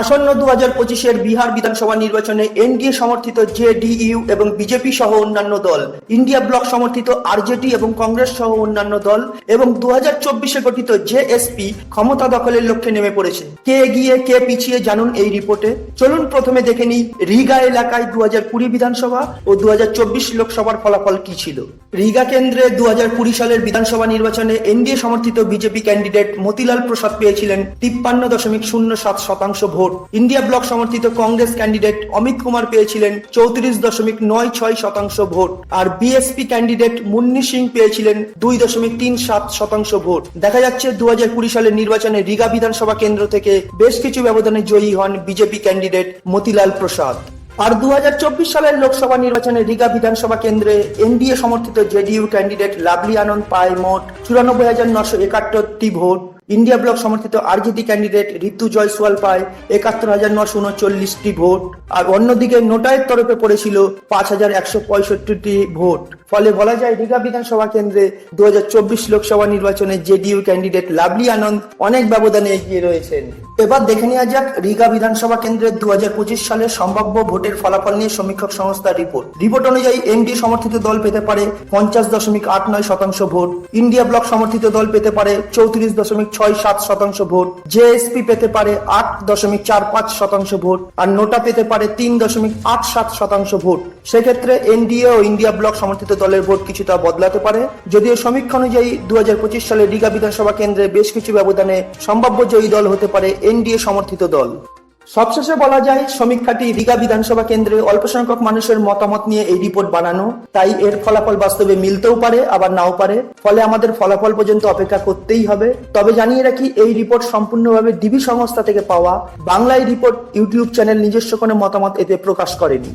আসন্ন দু হাজার পঁচিশের বিহার বিধানসভা নির্বাচনে এনডিএ সমর্থিত জেডিইউ এবং বিজেপি সহ অন্যান্য দল, ইন্ডিয়া ব্লক সমর্থিত আরজেডি এবং কংগ্রেস সহ অন্যান্য দল এবং দু হাজার চব্বিশে গঠিত জেএসপি ক্ষমতা দখলের লক্ষ্যে নেমে পড়েছে। কে এগিয়ে, কে পিছিয়ে জানুন এই রিপোর্টে। চলুন প্রথমে দেখে নিই রিগা এলাকায় দু হাজার কুড়ি বিধানসভা ও দু হাজার চব্বিশ লোকসভার ফলাফল কি ছিল। রিগা কেন্দ্রে দু হাজার কুড়ি সালের বিধানসভা নির্বাচনে এনডিএ সমর্থিত বিজেপি ক্যান্ডিডেট মতিলাল প্রসাদ পেয়েছিলেন তিপ্পান্ন দশমিক শূন্য সাত শতাংশ ভোট। ইন্ডিয়া ব্লক সমর্থিত কংগ্রেস ক্যান্ডিডেট অমিত কুমার পেয়েছিলেন চৌত্রিশ দশমিক নয় ছয় শতাংশ ভোট। আর বিএসপি ক্যান্ডিডেট মুন্নি সিং পেয়েছিলেন দুই দশমিক তিন সাত শতাংশ ভোট। দেখা যাচ্ছে দু হাজার কুড়ি সালের নির্বাচনে রিগা বিধানসভা কেন্দ্র থেকে বেশ কিছু ব্যবধানে জয়ী হন বিজেপি ক্যান্ডিডেট মতিলাল প্রসাদ। আর দু হাজার চব্বিশ সালের লোকসভা নির্বাচনে রিগা বিধানসভা কেন্দ্রে এনডিএ সমর্থিত জেডিইউ ক্যান্ডিডেট লাভলি আনন্দ পায় মোট চুরানব্বই হাজার নশো একাত্তরটি ভোট। ইন্ডিয়া ব্লক সমর্থিত আরজেডি ক্যান্ডিডেট ঋতু জয়সওয়াল পায় একাত্তর হাজার নশো উনচল্লিশটি ভোট, আর অন্যদিকে নোটায়ের তরফে পড়েছিল পাঁচ হাজার একশো পঁয়ষট্টিটি ভোট। ফলে বলা যায়, রিগা বিধানসভা কেন্দ্রে দু লোকসভা নির্বাচনে জেডিইউ ক্যান্ডিডেট লাভলি আনন্দ অনেক ব্যবধানে এগিয়ে রয়েছেন। এবার দেখে নেওয়া যাক, রিগা বিধানসভা কেন্দ্রের দু হাজার পঁচিশ সালের সম্ভাব্য ভোটের ফলাফল নিয়ে সমীক্ষক সংস্থার রিপোর্ট। রিপোর্ট অনুযায়ী এনডিএ সমর্থিত দল পেতে পারে পঞ্চাশ দশমিক আট নয় শতাংশ ভোট, ইন্ডিয়া ব্লক সমর্থিত দল পেতে পারে চৌত্রিশ দশমিক ছয় সাত শতাংশ ভোট জেএসপি পেতে পারে আট দশমিক চার পাঁচ শতাংশ ভোট আর নোটা পেতে পারে তিন দশমিক আট সাত শতাংশ ভোট। সেক্ষেত্রে এনডিএ ও ইন্ডিয়া ব্লক সমর্থিত দলের ভোট কিছুটা বদলাতে পারে। যদিও সমীক্ষা অনুযায়ী দু হাজার পঁচিশ সালে রিগা বিধানসভা কেন্দ্রে বেশ কিছু ব্যবধানে সম্ভাব্য জয়ী দল হতে পারে এনডিএ সমর্থিত দল। সবশেষে বলা যায়, সমীক্ষাটি রিগা বিধানসভা কেন্দ্রে অল্প সংখ্যক মানুষের মতামত নিয়ে এই রিপোর্ট বানানো। তাই এর ফলাফল বাস্তবে মিলতেও পারে, আবার নাও পারে। ফলে আমাদের ফলাফল পর্যন্ত অপেক্ষা করতেই হবে। তবে জানিয়ে রাখি, এই রিপোর্ট সম্পূর্ণভাবে ডিবি সংস্থা থেকে পাওয়া। বাংলায় রিপোর্ট ইউটিউব চ্যানেল নিজস্ব কোনো মতামত এতে প্রকাশ করেনি।